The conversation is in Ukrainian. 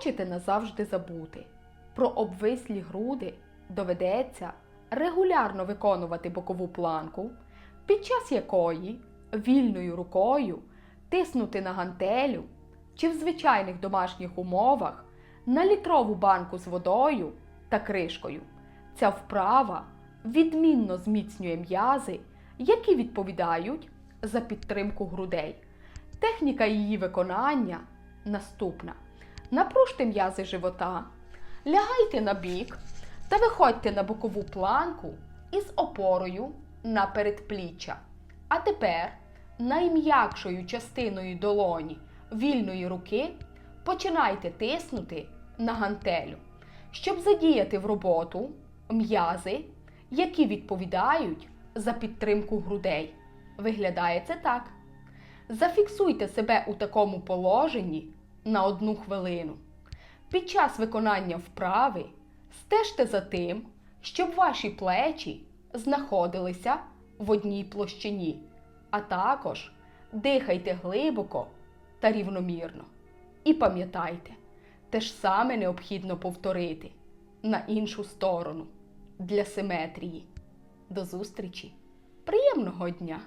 хочете назавжди забути. Про обвислі груди доведеться регулярно виконувати бокову планку, під час якої вільною рукою тиснути на гантелю чи в звичайних домашніх умовах на літрову банку з водою та кришкою. Ця вправа відмінно зміцнює м'язи, які відповідають за підтримку грудей. Техніка її виконання наступна: напружте м'язи живота, лягайте на бік та виходьте на бокову планку із опорою на передпліччя. А тепер найм'якшою частиною долоні вільної руки починайте тиснути на гантелю, щоб задіяти в роботу м'язи, які відповідають за підтримку грудей. Виглядає це так. Зафіксуйте себе у такому положенні на одну хвилину. Під час виконання вправи стежте за тим, щоб ваші плечі знаходилися в одній площині, а також дихайте глибоко та рівномірно. І пам'ятайте, те ж саме необхідно повторити на іншу сторону для симетрії. До зустрічі! Приємного дня!